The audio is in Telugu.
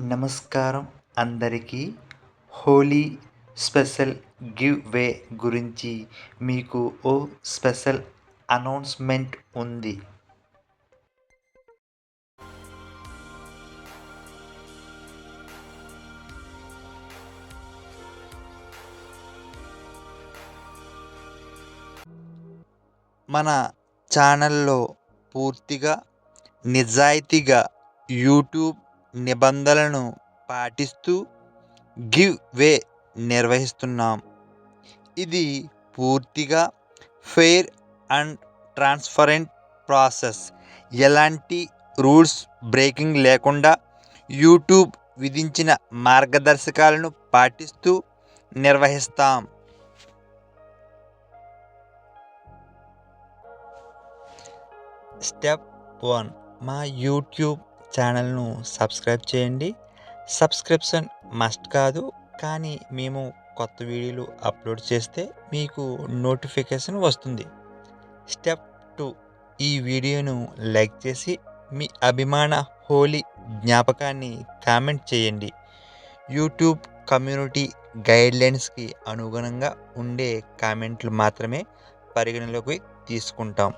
నమస్కారం. అందరికీ హోలీ స్పెషల్ గివ్ వే గురించి మీకు ఓ స్పెషల్ అనౌన్స్మెంట్ ఉంది. మన ఛానల్లో పూర్తిగా నిజాయితీగా యూట్యూబ్ నిబంధనలను పాటిస్తూ గివ్ వే నిర్వహిస్తున్నాం. ఇది పూర్తిగా ఫెయిర్ అండ్ ట్రాన్స్పరెంట్ ప్రాసెస్. ఎలాంటి రూల్స్ బ్రేకింగ్ లేకుండా యూట్యూబ్ విధించిన మార్గదర్శకాలను పాటిస్తూ నిర్వహిస్తాం. Step one. మా యూట్యూబ్ ఛానల్ను సబ్స్క్రైబ్ చేయండి. సబ్స్క్రిప్షన్ మస్ట్ కాదు. కానీ మేము కొత్త వీడియోలు అప్లోడ్ చేస్తే మీకు నోటిఫికేషన్ వస్తుంది. Step two. ఈ వీడియోను లైక్ చేసి మీ అభిమాన హోలీ జ్ఞాపకాన్ని కామెంట్ చేయండి. యూట్యూబ్ కమ్యూనిటీ గైడ్లైన్స్కి అనుగుణంగా ఉండే కామెంట్లు మాత్రమే పరిగణలోకి తీసుకుంటాం.